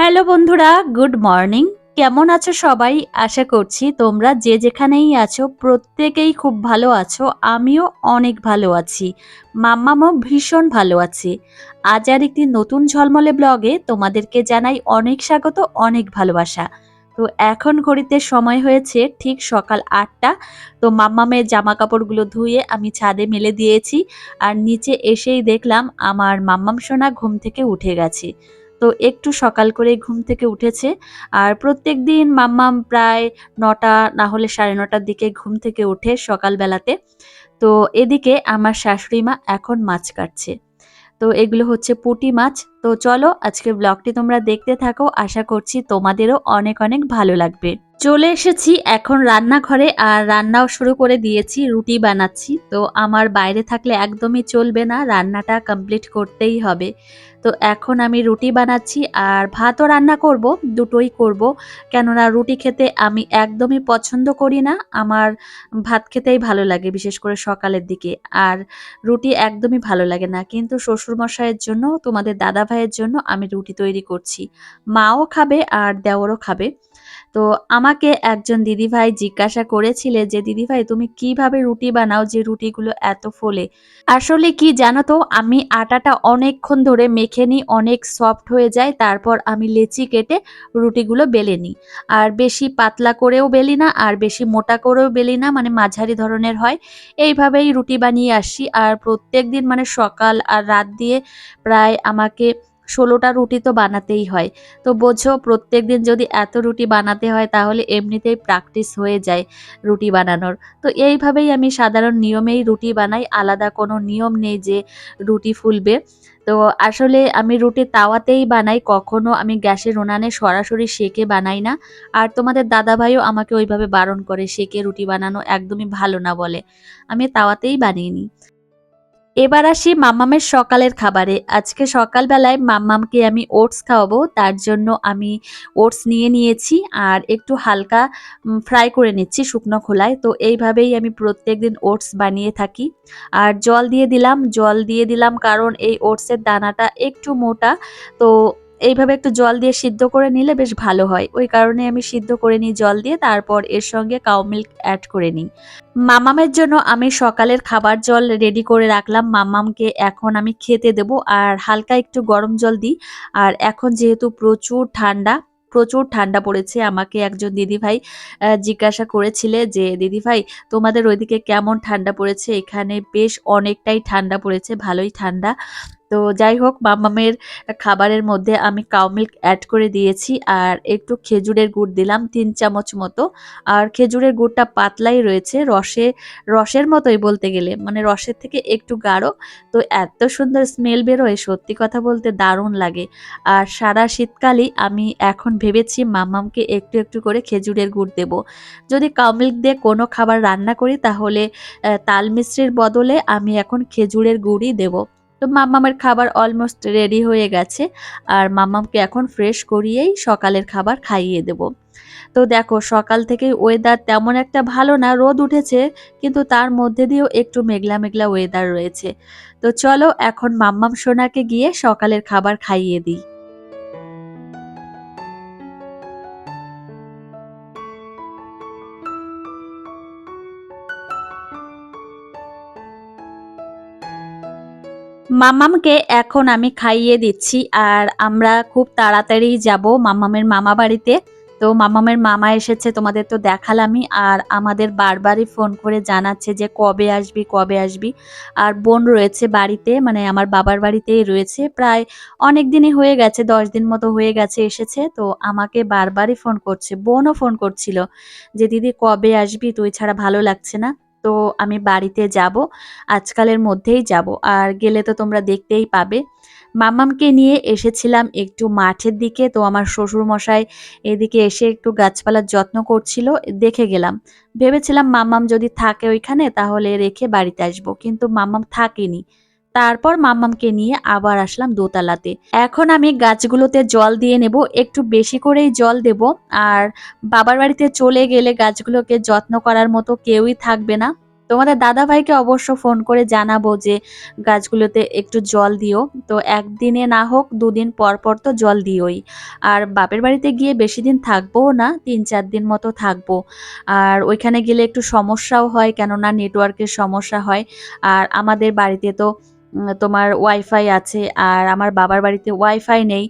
Hello বন্ধুরা, good morning. কেমন আছো সবাই? আশা করছি তোমরা যে যেখানেই আছো, প্রত্যেকেই খুব ভালো আছো। আমিও অনেক ভালো আছি। মাম্মামও ভীষণ ভালো আছে। আজ আর একটি নতুন ঝলমলে ব্লগে তোমাদেরকে জানাই অনেক স্বাগত, অনেক ভালোবাসা। তো এখন ঘড়িতে সময় হয়েছে ঠিক সকাল আটটা। তো মাম্মামের জামা কাপড়গুলো ধুয়ে আমি ছাদে মেলে দিয়েছি। আর নিচে এসেই দেখলাম আমার মাম্মাম সোনা ঘুম থেকে উঠে গেছে। তো একটু সকাল করে ঘুম থেকে উঠেছে। আর প্রত্যেক দিন মাম্মাম প্রায় নটা, না হলে সাড়ে নটার দিকে ঘুম থেকে উঠে সকালবেলাতে। তো এদিকে আমার শাশুড়ি মা এখন মাছ কাটছে। তো এগুলো হচ্ছে পুঁটি মাছ। তো চলো আজকের ব্লগটি তোমরা দেখতে থাকো। আশা করছি তোমাদেরও অনেক অনেক ভালো লাগবে। চলে এসেছি এখন রান্নাঘরে আর রান্নাও শুরু করে দিয়েছি, রুটি বানাচ্ছি। তো আমার বাইরে থাকলে একদমই চলবে না, রান্নাটা কমপ্লিট করতেই হবে। তো এখন আমি রুটি বানাচ্ছি আর ভাতও রান্না করব, দুটোই করব। কেননা রুটি খেতে আমি একদমই পছন্দ করি না, আমার ভাত খেতেই ভালো লাগে, বিশেষ করে সকালের দিকে। আর রুটি একদমই ভালো লাগে না। কিন্তু শ্বশুরমশাইয়ের জন্য তোমাদের দাদা ভাইয়ের জন্য আমি রুটি তৈরি করছি। মাও খাবে আর দেওরও খাবে। তো আমাকে একজন দিদিভাই জিজ্ঞাসা করেছিলে যে, দিদিভাই, তুমি কীভাবে রুটি বানাও যে রুটিগুলো এত ফোলে? আসলে কি জানো তো, আমি আটাটা অনেকক্ষণ ধরে মেখে নিই, অনেক সফট হয়ে যায়, তারপর আমি লেচি কেটে রুটিগুলো বেলে নিই। আর বেশি পাতলা করেও বেলি না, আর বেশি মোটা করেও বেলি না মানে মাঝারি ধরনের হয়। এইভাবেই রুটি বানিয়ে আসি। আর প্রত্যেক দিন মানে সকাল আর রাত দিয়ে প্রায় আমাকে ষোলোটা রুটি তো বানাতেই হয়। তো বোঝো, প্রত্যেক দিন যদি এত রুটি বানাতে হয়, তাহলে এমনিতেই প্র্যাকটিস হয়ে যায় রুটি বানানোর। তো এইভাবেই আমি সাধারণ নিয়মেই রুটি বানাই, আলাদা কোনো নিয়ম নেই যে রুটি ফুলবে। তো আসলে আমি রুটি তাওয়াতেই বানাই, কখনো আমি গ্যাসের উনানে সরাসরি সেকে বানাই না। আর তোমাদের দাদাভাইও আমাকে ওইভাবে বারণ করে, সেকে রুটি বানানো একদমই ভালো না বলে। আমি তাওয়াতেই বানিয়ে নিই। এবার আসি মাম্মামের সকালের খাবারে। আজকে সকালবেলায় মাম্মামকে আমি ওটস খাওয়াবো, তার জন্য আমি ওটস নিয়ে নিয়েছি আর একটু হালকা ফ্রাই করে নিচ্ছি শুকনো খোলায়। তো এইভাবেই আমি প্রত্যেক দিন ওটস বানিয়ে থাকি। আর জল দিয়ে দিলাম, জল দিয়ে দিলাম কারণ এই ওটসের দানাটা একটু মোটা। তো এইভাবে একটু জল দিয়ে সিদ্ধ করে নিলে বেশ ভালো হয়। ওই কারণে আমি সিদ্ধ করে নিই জল দিয়ে, তারপর এর সঙ্গে কাউ মিল্ক অ্যাড করে নিই। মামামের জন্য আমি সকালের খাবার জল রেডি করে রাখলাম। মামামকে এখন আমি খেতে দেব আর হালকা একটু গরম জল দিই। আর এখন যেহেতু প্রচুর ঠান্ডা প্রচুর ঠান্ডা পড়েছে, আমাকে একজন দিদিভাই জিজ্ঞাসা করেছিলে যে দিদিভাই তোমাদের ওইদিকে কেমন ঠান্ডা পড়েছে? এখানে বেশ অনেকটাই ঠান্ডা পড়েছে, ভালোই ঠান্ডা। তো যাই হোক, মামামের খাবারের মধ্যে আমি কাউ মিল্ক অ্যাড করে দিয়েছি আর একটু খেজুরের গুড় দিলাম তিন চামচ মতো। আর খেজুরের গুড়টা পাতলাই রয়েছে, রসে, রসের মতোই বলতে গেলে মানে রসের থেকে একটু গাঢ়। তো এত সুন্দর স্মেল বেরোয়, সত্যি কথা বলতে দারুণ লাগে। আর সারা শীতকালই আমি এখন ভেবেছি মামামকে একটু একটু করে খেজুরের গুড় দেব। যদি কাউ মিল্ক দিয়ে কোনো খাবার রান্না করি, তাহলে তাল মিশ্রির বদলে আমি এখন খেজুরের গুড়ই দেবো। তো মাম্মামের খাবার অলমোস্ট রেডি হয়ে গেছে। আর মাম্মামকে এখন ফ্রেশ করিয়েই সকালের খাবার খাইয়ে দেব। তো দেখো, সকাল থেকে ওয়েদার তেমন একটা ভালো না, রোদ উঠেছে, কিন্তু তার মধ্যে দিয়েও একটু মেঘলা মেঘলা ওয়েদার রয়েছে। তো চলো এখন মাম্মাম সোনাকে গিয়ে সকালের খাবার খাইয়ে দিই। মামামকে এখন আমি খাইয়ে দিচ্ছি আর আমরা খুব তাড়াতাড়ি যাব মামামের মামা বাড়িতে। তো মামামের মামা এসেছে, তোমাদের তো দেখালামই। আর আমাদের বারবারই ফোন করে জানাচ্ছে যে কবে আসবি কবে আসবি। আর বোন রয়েছে বাড়িতে মানে আমার বাবার বাড়িতেই রয়েছে। প্রায় অনেক দিনই হয়ে গেছে, দশ দিন মতো হয়ে গেছে এসেছে। তো আমাকে বারবারই ফোন করছে, বোনও ফোন করছিল যে, দিদি, কবে আসবি? তুই ছাড়া ভালো লাগছে না। তো আমি বাড়িতে যাব, আজকালের মধ্যেই যাব। আর গেলে তো তোমরা দেখতেই পাবে। মামামকে নিয়ে এসেছিলাম একটু মাঠের দিকে, তো আমার শ্বশুরমশাই এদিকে এসে একটু গাছপালার যত্ন করছিল, দেখে গেলাম। ভেবেছিলাম মামাম যদি থাকে ওইখানে, তাহলে রেখে বাড়িতে আসব, কিন্তু মামাম থাকেনি। তারপর মাম্মামকে নিয়ে আবার আসলাম দোতলাতে। এখন আমি গাছগুলোতে জল দিয়ে নেব, একটু বেশি করেই জল দেব। আর বাবার বাড়িতে চলে গেলে গাছগুলোকে যত্ন করার মতো কেউই থাকবে না। তোমাদের দাদাভাইকে অবশ্য ফোন করে জানাব যে, গাছগুলোতে একটু জল দিও। তো একদিনে না হোক, দুদিন পর পর তো জল দিওই। আর বাপের বাড়িতে গিয়ে বেশি দিন থাকবোও না, তিন চার দিন মতো থাকব। আর ওইখানে গেলে একটু সমস্যাও হয়, কেননা নেটওয়ার্কের সমস্যা হয়। আর আমাদের বাড়িতে তো তোমার ওয়াইফাই আছে আর আমার বাবার বাড়িতে ওয়াইফাই নেই।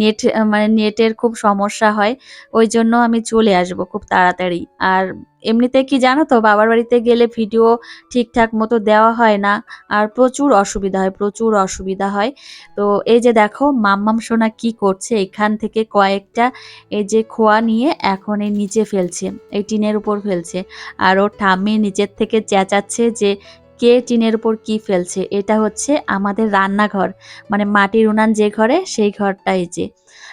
নেট মানে নেটের খুব সমস্যা হয়। ওই জন্য আমি চলে আসব খুব তাড়াতাড়ি। আর এমনিতে কি জানো তো, বাবার বাড়িতে গেলে ভিডিও ঠিকঠাক মতো দেওয়া হয় না আর প্রচুর অসুবিধা হয়, প্রচুর অসুবিধা হয়। তো এই যে দেখো, মাম্মাম সোনা কি করছে? এখান থেকে কয়েকটা এই যে খোয়া নিয়ে এখন এই নিচে ফেলছে, এই টিনের উপর ফেলছে। আর ওর ঠাম্মি নিচের থেকে চেঁচাচ্ছে যে কে টিনের উপর কি ফেলছে? এটা হচ্ছে আমাদের রান্নাঘর। মানে মাটির উনান যে ঘরে, সেই ঘরটাই যে।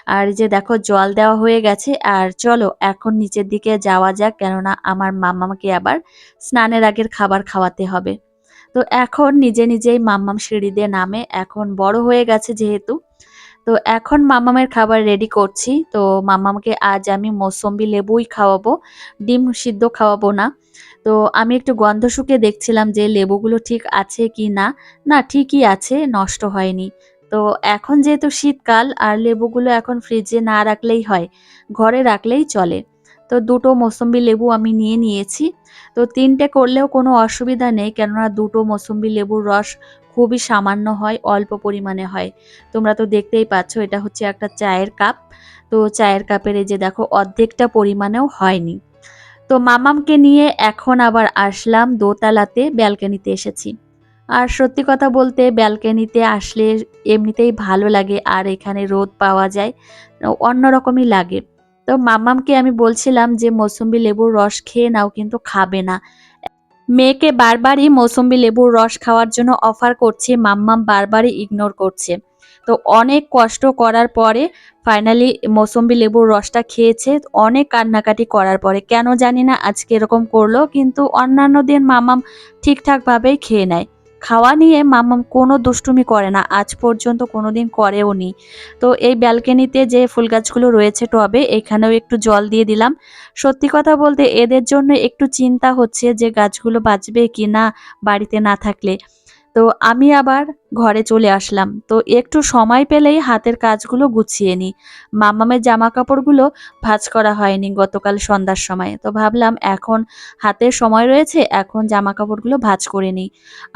আর যে দেখো, জল দেওয়া হয়ে গেছে। আর চলো, এখন নিচের দিকে যাওয়া যাক। কেননা আমার মাম্মাকে আবার স্নানের আগের খাবার খাওয়াতে হবে। তো এখন নিজে নিজেই মাম্মাম সিঁড়ি দিয়ে নামে। এখন বড় হয়ে গেছে যেহেতু। তো এখন মাম্মামের খাবার রেডি করছি। তো মাম্মামকে আজ আমি মৌসম্বি লেবুই খাওয়াবো। ডিম সিদ্ধ খাওয়াবো না। তো আমি একটু গন্ধ শুকে দেখছিলাম যে লেবুগুলো ঠিক আছে কি না। না, ঠিকই আছে, নষ্ট হয়নি। তো এখন যেহেতু শীতকাল, আর লেবুগুলো এখন ফ্রিজে না রাখলেই হয়, ঘরে রাখলেই চলে। তো দুটো মৌসম্বি লেবু আমি নিয়ে নিয়েছি। তো তিনটে করলেও কোনো অসুবিধা নেই, কেননা দুটো মৌসম্বি লেবুর রস খুবই সামান্য হয়, অল্প পরিমাণে হয়। তোমরা তো দেখতেই পাচ্ছ, এটা হচ্ছে একটা চায়ের কাপ। তো চায়ের কাপের এই যে দেখো, অর্ধেকটা পরিমাণেও হয়নি। তো মামামকে নিয়ে এখন আবার আসলাম দোতলাতে ব্যালকনিতে এসেছি। আর সত্যি কথা বলতে ব্যালকনিতে আসলে এমনিতেই ভালো লাগে আর এখানে রোদ পাওয়া যায় অন্যরকমই লাগে। তো মামামকে আমি বলছিলাম যে, মৌসুম্বি লেবুর রস খেয়ে নাও, কিন্তু খাবে না। মেয়েকে বারবারই মৌসুম্বি লেবুর রস খাওয়ার জন্য অফার করছে মাম্মাম বারবারই ইগনোর করছে। তো অনেক কষ্ট করার পরে ফাইনালি মৌসুম্বি লেবুর রসটা খেয়েছে, অনেক কান্নাকাটি করার পরে। কেন জানি না আজকে এরকম করল, কিন্তু অন্যান্য দিন মামাম ঠিকঠাকভাবেই খেয়ে নেয়। খাওয়া নিয়ে মামাম কোনো দুষ্টুমি করে না, আজ পর্যন্ত কোনো দিন করেও নি। তো এই ব্যালকনিতে যে ফুল গাছগুলো রয়েছে টবে, এখানেও একটু জল দিয়ে দিলাম। সত্যি কথা বলতে এদের জন্য একটু চিন্তা হচ্ছে যে গাছগুলো বাঁচবে কি না বাড়িতে না থাকলে। তো আমি আবার ঘরে চলে আসলাম। তো একটু সময় পেলেই হাতের কাজগুলো গুছিয়ে নিই। মামামের জামা কাপড়গুলো ভাঁজ করা হয়নি গতকাল সন্ধ্যার সময়। তো ভাবলাম এখন হাতে সময় রয়েছে, এখন জামা কাপড়গুলো ভাঁজ করে নিই।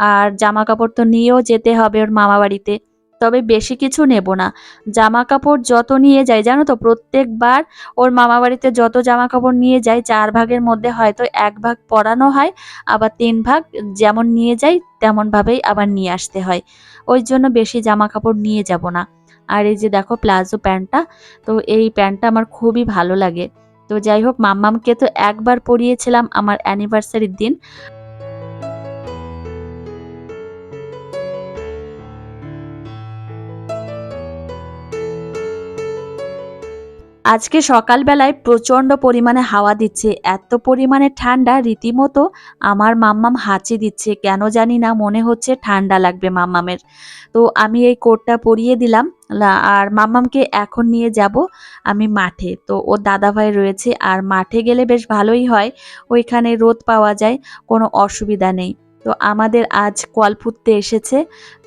আর জামা কাপড় তো নিয়েও যেতে হবে ওর মামা বাড়িতে। তবে বেশি কিছু নেব না। জামা কাপড় যত নিয়ে যাই, জানো তো, প্রত্যেকবার ওর মামা বাড়িতে যত জামা কাপড় নিয়ে যাই, চার ভাগের মধ্যে হয়তো এক ভাগ পরানো হয়, আবার তিন ভাগ যেমন নিয়ে যাই, তেমনভাবেই আবার নিয়ে আসতে হয়। ওই জন্য বেশি জামা কাপড় নিয়ে যাব না। আর এই যে দেখো প্লাজো প্যান্টটা, তো এই প্যান্টটা আমার খুবই ভালো লাগে। তো যাই হোক, মাম্মামকে তো একবার পরিয়েছিলাম আমার অ্যানিভার্সারির দিন। আজকে সকালবেলায় প্রচণ্ড পরিমাণে হাওয়া দিচ্ছে। এত পরিমাণে ঠান্ডা রীতিমতো আমার মাম্মাম হাঁচি দিচ্ছে। কেন জানি না, মনে হচ্ছে ঠান্ডা লাগবে মাম্মামের। তো আমি এই কোটটা পরিয়ে দিলাম। আর মাম্মামকে এখন নিয়ে যাব আমি মাঠে। তো ওর দাদাভাই রয়েছে, আর মাঠে গেলে বেশ ভালোই হয়। ওইখানে রোদ পাওয়া যায়, কোনো অসুবিধা নেই। তো আমাদের আজ কল পুঁততে এসেছে।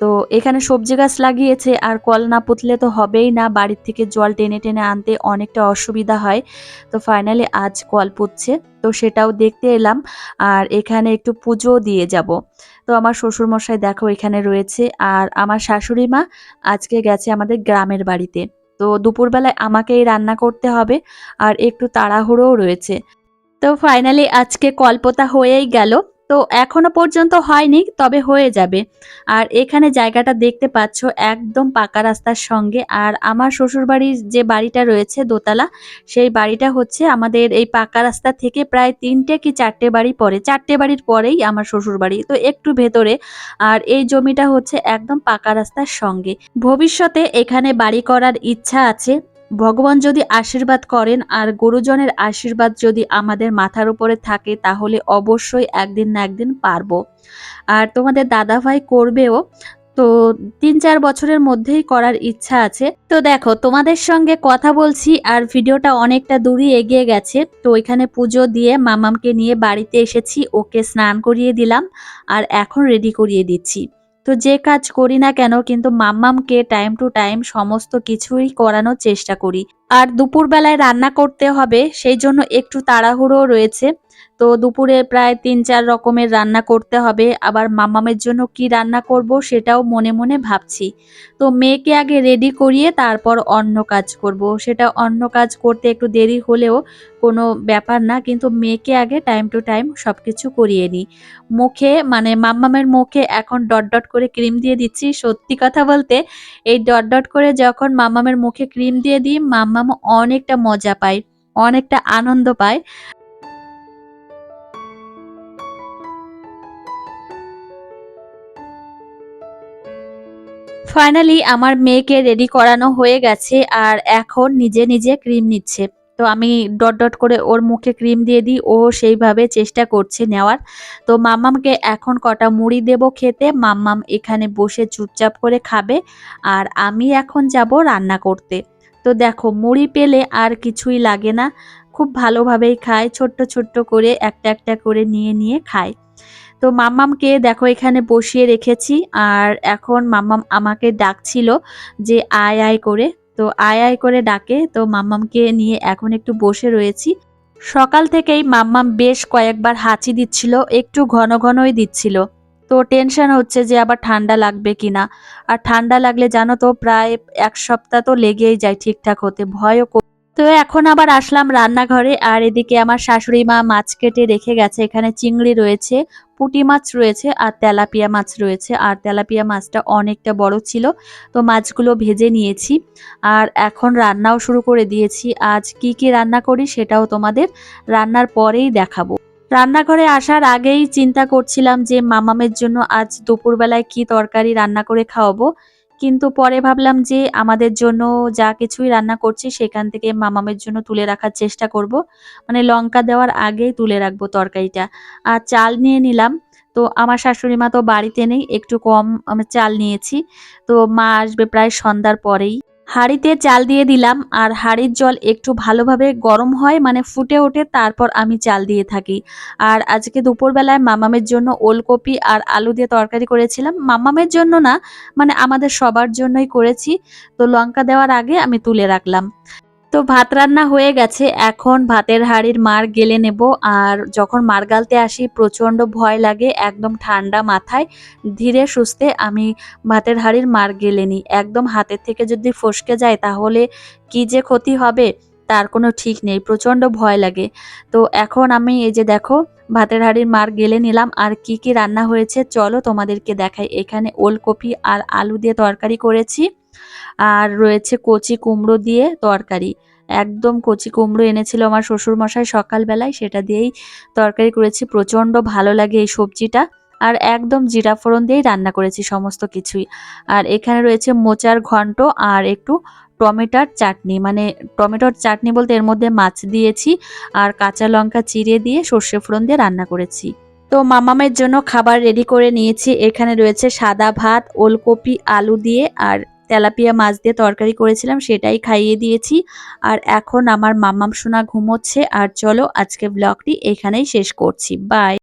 তো এখানে সবজি গাছ লাগিয়েছে, আর কল না পুঁতলে তো হবেই না। বাড়ির থেকে জল টেনে টেনে আনতে অনেকটা অসুবিধা হয়। তো ফাইনালি আজ কল পুঁতছে, তো সেটাও দেখতে এলাম। আর এখানে একটু পুজো দিয়ে যাব। তো আমার শ্বশুরমশাই দেখো এখানে রয়েছে, আর আমার শাশুড়ি মা আজকে গেছে আমাদের গ্রামের বাড়িতে। তো দুপুরবেলায় আমাকেই রান্না করতে হবে, আর একটু তাড়াহুড়োও রয়েছে। তো ফাইনালি আজকে কল্পতা হয়েই গেল। তো এখনও পর্যন্ত হয়নি, তবে হয়ে যাবে। আর এখানে জায়গাটা দেখতে পাচ্ছ, একদম পাকা রাস্তার সঙ্গে। আর আমার শ্বশুরবাড়ির যে বাড়িটা রয়েছে দোতলা, সেই বাড়িটা হচ্ছে আমাদের এই পাকা রাস্তা থেকে প্রায় তিনটে কি চারটে বাড়ি পরে চারটে বাড়ির পরেই আমার শ্বশুর বাড়ি তো একটু ভেতরে। আর এই জমিটা হচ্ছে একদম পাকা রাস্তার সঙ্গে। ভবিষ্যতে এখানে বাড়ি করার ইচ্ছা আছে। ভগবান যদি আশীর্বাদ করেন আর গুরুজনের আশীর্বাদ যদি আমাদের মাথার উপরে থাকে, তাহলে অবশ্যই একদিন না একদিন পারব। আর তোমাদের দাদাভাই করবেও, তো তিন চার বছরের মধ্যেই করার ইচ্ছা আছে। তো দেখো, তোমাদের সঙ্গে কথা বলছি আর ভিডিওটা অনেকটা দূরই এগিয়ে গেছে। তো এখানে পুজো দিয়ে মামামকে নিয়ে বাড়িতে এসেছি, ওকে স্নান করিয়ে দিলাম আর এখন রেডি করিয়ে দিচ্ছি। তো যে কাজ করি না কেন কিন্তু মাম্মামকে টাইম টু টাইম সমস্ত কিছুই করানোর চেষ্টা করি। আর দুপুরবেলায় রান্না করতে হবে, সেই জন্য একটু তাড়াহুড়ো রয়েছে। তো দুপুরে প্রায় তিন চার রকমের রান্না করতে হবে। আবার মামামের জন্য কি রান্না করব সেটাও মনে মনে ভাবছি। তো মেয়েকে আগে রেডি করিয়ে তারপর অন্য কাজ করব। সেটা অন্য কাজ করতে একটু দেরি হলেও কোনো ব্যাপার না, কিন্তু মেয়েকে আগে টাইম টু টাইম সব কিছু করিয়ে নিই। মুখে মানে মাম্মামের মুখে এখন ডট ডট করে ক্রিম দিয়ে দিচ্ছি। সত্যি কথা বলতে, এই ডট ডট করে যখন মাম্মামের মুখে ক্রিম দিয়ে দিই মাম্মাম অনেকটা মজা পায়, অনেকটা আনন্দ পায়। ফাইনালি আমার মেয়েকে রেডি করানো হয়ে গেছে আর এখন নিজে নিজে ক্রিম নিচ্ছে। তো আমি ডট ডট করে ওর মুখে ক্রিম দিয়ে দিই, ও সেইভাবে চেষ্টা করছে নেওয়ার। তো মাম্মামকে এখন কটা মুড়ি দেব খেতে মাম্মাম এখানে বসে চুপচাপ করে খাবে আর আমি এখন যাব রান্না করতে। তো দেখো, মুড়ি পেলে আর কিছুই লাগে না। খুব ভালোভাবেই খায়, ছোট্ট ছোট্ট করে একটা একটা করে নিয়ে নিয়ে খায়। তো মাম্মামকে দেখো এখানে বসিয়ে রেখেছি, আর এখন মাম্মাম আমাকে ডাকছিল যে আয় আয় করে। তো আয় আয় করে ডাকে, তো মাম্মামকে নিয়ে এখন একটু বসে রয়েছি। সকাল থেকেই মাম্মাম বেশ কয়েকবার হাঁচি দিচ্ছিল, একটু ঘন ঘনই দিচ্ছিল। তো টেনশন হচ্ছে যে আবার ঠান্ডা লাগবে কিনা। আর ঠান্ডা লাগলে জানো তো, প্রায় এক সপ্তাহ তো লেগেই যায় ঠিকঠাক হতে, ভয়ও তো এখন আবার আসলাম রান্নাঘরে, আর এদিকে আমার শাশুড়ি মা মাছ কেটে রেখে গেছে। এখানে চিংড়ি রয়েছে, পুঁটি মাছ রয়েছে, আর তেলাপিয়া মাছ রয়েছে। আর তেলাপিয়া মাছটা অনেকটা বড় ছিল, তো মাছগুলো ভেজে নিয়েছি। আর এখন রান্নাও শুরু করে দিয়েছি। আজ কি কি রান্না করি সেটাও তোমাদের রান্নার পরেই দেখাবো। রান্নাঘরে আসার আগেই চিন্তা করছিলাম যে মামামের জন্য আজ দুপুরবেলায় কি তরকারি রান্না করে খাওয়াবো। কিন্তু পরে ভাবলাম যে আমাদের জন্য যা কিছুই রান্না করছি সেখান থেকে মামামের জন্য তুলে রাখার চেষ্টা করব। মানে লঙ্কা দেওয়ার আগেই তুলে রাখব তরকারিটা। আর চাল নিয়ে নিলাম। তো আমার শাশুড়ি মা তো বাড়িতে নেই, একটু কম আমি চাল নিয়েছি। তো মা আসবে প্রায় সন্ধ্যার পরেই। হাঁড়িতে চাল দিয়ে দিলাম, আর হাঁড়ির জল একটু ভালোভাবে গরম হয় মানে ফুটে ওঠে, তারপর আমি চাল দিয়ে থাকি। আর আজকে দুপুরবেলায় মামামের জন্য ওলকপি আর আলু দিয়ে তরকারি করেছিলাম। মামামের জন্য না মানে আমাদের সবার জন্যই করেছি। তো লঙ্কা দেওয়ার আগে আমি তুলে রাখলাম। তো ভাত রান্না হয়ে গেছে। এখন ভাতের হাঁড়ির মার গেলে নেব। আর যখন মার গালতে আসি, প্রচণ্ড ভয় লাগে, একদম ঠান্ডা মাথায়, ধীরে সুস্থে আমি ভাতের হাঁড়ির মার গেলে নিই। একদম হাতের থেকে যদি ফসকে যায়, তাহলে কি যে ক্ষতি হবে, তার কোনো ঠিক নেই, প্রচণ্ড ভয় লাগে। তো এখন আমি এই যে দেখো, ভাতের হাঁড়ির মার গেলে নিলাম। আর কি কি রান্না হয়েছে, চলো তোমাদেরকে দেখাই। এখানে ওলকপি আর আলু দিয়ে তরকারি করেছি। আর রয়েছে কচি কুমড়ো দিয়ে তরকারি। একদম কচি কুমড়ো এনেছিল আমার শ্বশুর মশাই সকালবেলায়, সেটা দিয়েই তরকারি করেছি। প্রচণ্ড ভালো লাগে এই সবজিটা। আর একদম জিরা ফোড়ন দিয়েই রান্না করেছি সমস্ত কিছুই। আর এখানে রয়েছে মোচার ঘন্ট আর একটু টমেটোর চাটনি। মানে টমেটোর চাটনি বলতে এর মধ্যে মাছ দিয়েছি আর কাঁচা লঙ্কা চিড়ে দিয়ে সর্ষে ফোড়ন দিয়ে রান্না করেছি। তো মামামের জন্য খাবার রেডি করে নিয়েছি। এখানে রয়েছে সাদা ভাত, ওলকপি, আলু দিয়ে আর তেলাপিয়া মাছ দিয়ে তরকারি করেছিলাম, সেটাই খাইয়ে দিয়েছি। আর এখন আমার মামাম সোনা ঘুমোচ্ছে, আর চলো আজকে ব্লগটি এখানেই শেষ করছি। বাই